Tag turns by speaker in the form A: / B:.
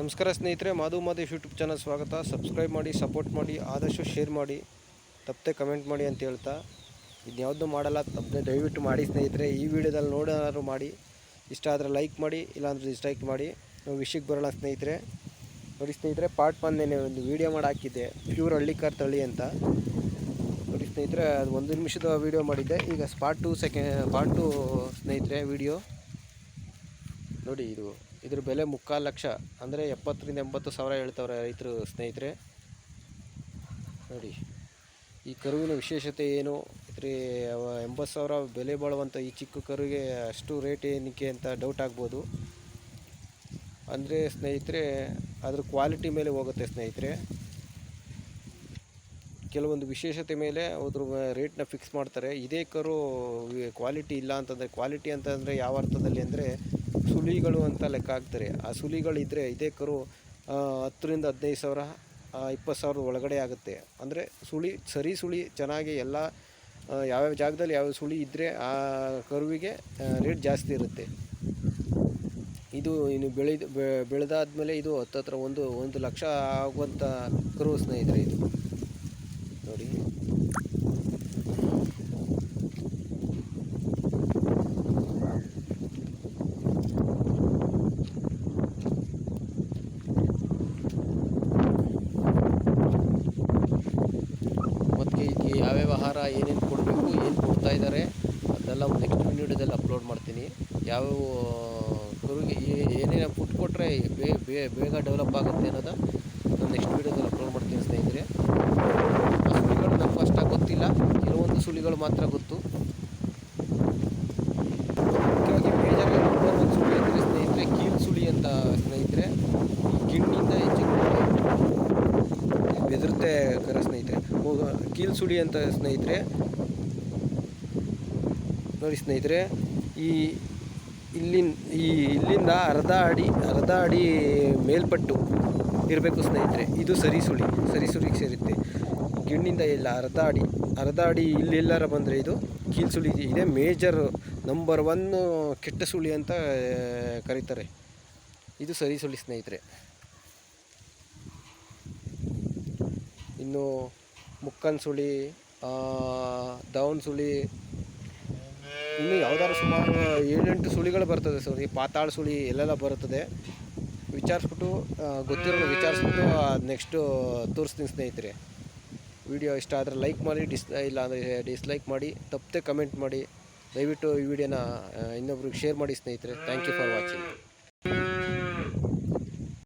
A: ನಮಸ್ಕಾರ ಸ್ನೇಹಿತರೆ, Madhu Madesh YouTube channel ಸ್ವಾಗತ. ಸಬ್ಸ್ಕ್ರೈಬ್ ಮಾಡಿ ಸಪೋರ್ಟ್ ಮಾಡಿ, ಆದಷ್ಟು ಶೇರ್ ಮಾಡಿ, ತಪ್ಪದೆ ಕಮೆಂಟ್ ಮಾಡಿ ಅಂತ ಹೇಳ್ತಾ. ಇದ್ಯಾವುದೂ ಮಾಡಲ್ಲ, ತಪ್ಪದೆ ದಯವಿಟ್ಟು ಮಾಡಿ ಸ್ನೇಹಿತರೆ. ಈ ವಿಡಿಯೋದಲ್ಲಿ ನೋಡೋರು ಮಾಡಿ, ಇಷ್ಟ ಆದರೆ ಲೈಕ್ ಮಾಡಿ, ಇಲ್ಲಾಂದರೆ ಡಿಸ್ಲೈಕ್ ಮಾಡಿ. ನಾವು ವಿಷಯಕ್ಕೆ ಬರೋಣ ಸ್ನೇಹಿತರೆ. ನೋಡಿ ಸ್ನೇಹಿತರೆ ಪಾರ್ಟ್ ಬಂದೇನೆ ಒಂದು ವೀಡಿಯೋ ಮಾಡಿ ಹಾಕಿದ್ದೆ. ಪ್ಯೂರ್ ಹಳ್ಳಿಕಾರ್ ತಳಿ ಅಂತ. ನೋಡಿ ಸ್ನೇಹಿತರೆ, ಅದು ಒಂದು ನಿಮಿಷದ ವೀಡಿಯೋ ಮಾಡಿದ್ದೆ. ಈಗ ಸ್ಪಾಟ್ ಟು ಸೆಕೆ ಪಾರ್ಟ್ ಟು ಸ್ನೇಹಿತರೆ ವೀಡಿಯೋ ನೋಡಿ, ಇದು ಇದ್ರ ಬೆಲೆ ಮುಕ್ಕಾಲು ಲಕ್ಷ. ಅಂದರೆ ಎಪ್ಪತ್ತರಿಂದ ಎಂಬತ್ತು ಸಾವಿರ ಹೇಳ್ತವ್ರೆ ರೈತರು ಸ್ನೇಹಿತರೆ. ನೋಡಿ, ಈ ಕರುವಿನ ವಿಶೇಷತೆ ಏನು? ಇದ್ರೆ ಎಂಬತ್ತು ಸಾವಿರ ಬೆಲೆ ಬಾಳುವಂಥ ಈ ಚಿಕ್ಕ ಕರುವಿಗೆ ಅಷ್ಟು ರೇಟ್ ಏನಕ್ಕೆ ಅಂತ ಡೌಟ್ ಆಗ್ಬೋದು. ಅಂದರೆ ಸ್ನೇಹಿತರೆ, ಅದ್ರ ಕ್ವಾಲಿಟಿ ಮೇಲೆ ಹೋಗುತ್ತೆ ಸ್ನೇಹಿತರೆ. ಕೆಲವೊಂದು ವಿಶೇಷತೆ ಮೇಲೆ ಅದ್ರ ರೇಟ್ನ ಫಿಕ್ಸ್ ಮಾಡ್ತಾರೆ. ಇದೇ ಕರು ಕ್ವಾಲಿಟಿ ಇಲ್ಲ ಅಂತಂದರೆ ಕ್ವಾಲಿಟಿ ಅಂತಂದರೆ ಯಾವ ಅರ್ಥದಲ್ಲಿ ಅಂದರೆ ಸುಳಿಗಳು ಅಂತ ಲೆಕ್ಕ ಹಾಕ್ತಾರೆ. ಆ ಸುಲಿಗಳಿದ್ದರೆ ಇದೇ ಕರು ಹತ್ತರಿಂದ ಹದಿನೈದು ಸಾವಿರ ಇಪ್ಪತ್ತು ಸಾವಿರದ ಒಳಗಡೆ ಆಗುತ್ತೆ. ಅಂದರೆ ಸುಳಿ, ಸರಿ ಸುಳಿ ಚೆನ್ನಾಗಿ ಎಲ್ಲ ಯಾವ್ಯಾವ ಜಾಗದಲ್ಲಿ ಯಾವ ಸುಳಿ ಇದ್ದರೆ ಆ ಕರುವಿಗೆ ರೇಟ್ ಜಾಸ್ತಿ ಇರುತ್ತೆ. ಇದು ಇನ್ನು ಬೆಳೆದ ಬೆಳೆದಾದ್ಮೇಲೆ ಇದು ಹತ್ತತ್ರ ಒಂದು ಒಂದು ಲಕ್ಷ ಆಗುವಂಥ ಕರು ಸ್ನೇಹಿತರೆ ಇದು. ನೋಡಿ. ಯಾವ ಯಾವ್ಯಾವ ಆಹಾರ, ಏನೇನು ಕೊಡಬೇಕು, ಏನು ಕೊಡ್ತಾ ಇದ್ದಾರೆ ಅದೆಲ್ಲ ನೆಕ್ಸ್ಟ್ ವಿಡಿಯೋದಲ್ಲಿ ಅಪ್ಲೋಡ್ ಮಾಡ್ತೀನಿ. ಯಾವ್ಯಾವ, ಕರುಗೆ ಏನೇನು ಫುಡ್ ಕೊಟ್ಟರೆ ಬೇಗ ಡೆವಲಪ್ ಆಗುತ್ತೆ ಅನ್ನೋದು ನಾನು ನೆಕ್ಸ್ಟ್ ವೀಡಿಯೋದಲ್ಲಿ ಅಪ್ಲೋಡ್ ಮಾಡ್ತೀನಿ ಸ್ನೇಹಿತರೆ. ಸುಳಿಗಳು ನಮ್ಗೆ ಅಷ್ಟಾಗಿ ಗೊತ್ತಿಲ್ಲ, ಕೆಲವೊಂದು ಸುಳಿಗಳು ಮಾತ್ರ ಗೊತ್ತು ಮುಖ್ಯವಾಗಿ ಮೇಜರ್ ನಂಬರ್ ಒಂದು ಸುಳಿ ಅಂದರೆ ಸ್ನೇಹಿತರೆ ಕೀಲು ಸುಳಿ ಅಂತ ಸ್ನೇಹಿತರೆ ಈ ಗಿಣ್ಣಿಂದ ಹೆಚ್ಚು ಬೆದರುತ್ತೆ ಕರ ಸ್ನೇಹಿತರೆ ಕೀಲ್ ಸುಳಿ ಅಂತ ಸ್ನೇಹಿತರೆ. ನೋಡಿ ಸ್ನೇಹಿತರೆ, ಈ ಇಲ್ಲಿನ, ಈ ಇಲ್ಲಿಂದ ಅರ್ಧ ಅಡಿ ಅರ್ಧ ಅಡಿ ಮೇಲ್ಪಟ್ಟು ಇರಬೇಕು ಸ್ನೇಹಿತರೆ. ಇದು ಸರಿ ಸುಳಿ, ಸರಿ ಸುಳಿಗೆ ಸೇರುತ್ತೆ. ಗಿಣ್ಣಿಂದ ಇಲ್ಲ, ಅರ್ಧ ಅಡಿ ಅರ್ಧ ಅಡಿ ಇಲ್ಲೆಲ್ಲಾರ ಬಂದರೆ ಇದು ಕೀಲ್ ಸುಳಿ ಇದೆ. ಮೇಜರ್ ನಂಬರ್ ಒನ್ ಕೆಟ್ಟ ಸುಳಿ ಅಂತ ಕರೀತಾರೆ. ಇದು ಸರಿ ಸುಳಿ ಸ್ನೇಹಿತರೆ. ಇನ್ನು ಮುಕ್ಕನ್ ಸುಳಿ ದವನ್ ಸುಳಿ, ಇನ್ನು ಯಾವ್ದಾದ್ರು ಸುಮಾರು ಏಳೆಂಟು ಸುಳಿಗಳು ಬರ್ತದೆ ಸರ್. ಈ ಪಾತಾಳ ಸುಳಿ ಎಲ್ಲೆಲ್ಲ ಬರುತ್ತದೆ. ವಿಚಾರಿಸ್ಬಿಟ್ಟು ಗೊತ್ತಿರೋ ವಿಚಾರಿಸ್ಬಿಟ್ಟು ನೆಕ್ಸ್ಟು ತೋರಿಸ್ತೀನಿ ಸ್ನೇಹಿತರೆ. ವಿಡಿಯೋ ಇಷ್ಟ ಆದರೆ ಲೈಕ್ ಮಾಡಿ, ಡಿಸ್, ಇಲ್ಲ ಅಂದರೆ ಡಿಸ್ಲೈಕ್ ಮಾಡಿ, ತಪ್ಪದೆ ಕಮೆಂಟ್ ಮಾಡಿ. ದಯವಿಟ್ಟು ಈ ವಿಡಿಯೋನ ಇನ್ನೊಬ್ರಿಗೆ ಶೇರ್ ಮಾಡಿ ಸ್ನೇಹಿತರೆ. Thank you for watching.